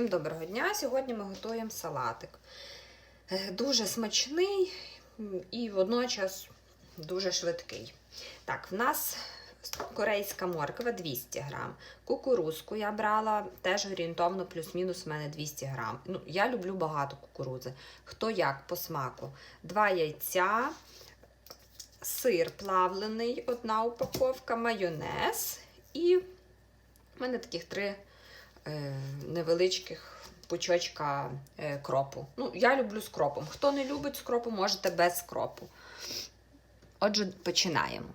доброго дня! Сьогодні ми готуємо салатик. Е, Дуже смачний і водночас дуже швидкий. Так, в нас корейська морква 200 грам. Кукурузку я брала теж орієнтовно плюс-мінус в мене 200 грам. Ну, я люблю багато кукурузи. Хто як по смаку. Два яйця, сир плавлений, одна упаковка, майонез і в мене таких три невеличких пучочка е, кропу. Ну, я люблю з. Хто не любить з кропу, можете без кропу. Отже, починаємо.